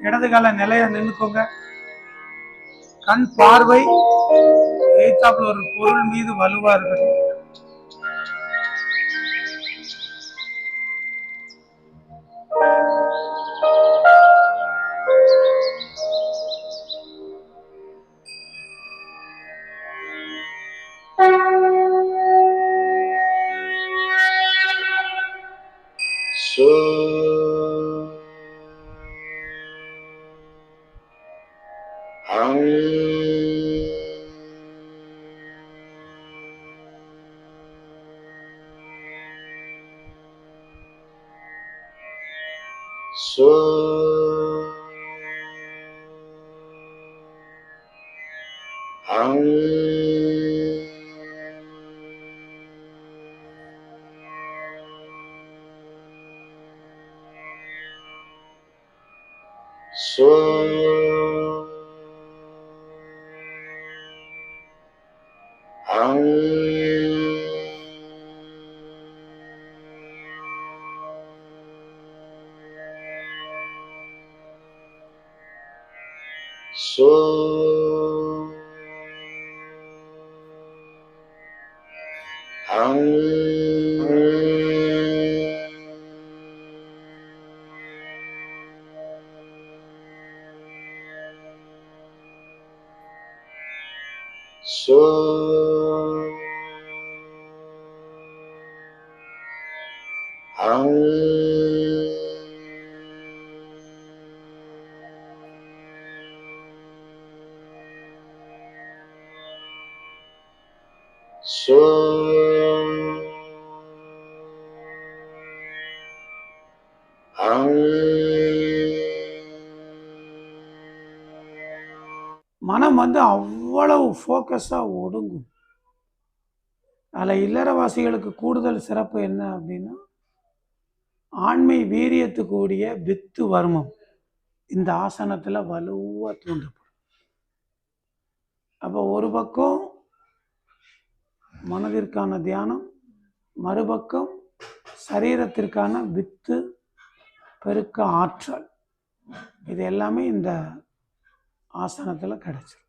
இடது கால நிலைய நின்னுக்கோங்க. கண் பார்வை எய்தாப்புல ஒரு பொருள் மீது வலுவா இருக்கட்டும். So So hungry. So. So மனம் வந்து அவ்வளவு ஃபோக்கஸாக ஒடுங்கும். அதில் இல்லறவாசிகளுக்கு கூடுதல் சிறப்பு என்ன அப்படின்னா ஆண்மை வீரியத்துக்கூடிய வித்து வர்மம். இந்த ஆசனத்தில் வலுவாக தூண்டப்படும். அப்போ ஒரு பக்கம் மனதிற்கான தியானம் மறுபக்கம் சரீரத்திற்கான வித்து பெருக்க ஆற்றல். இது எல்லாமே இந்த ஆசனத்தில் கிடைச்சிரும்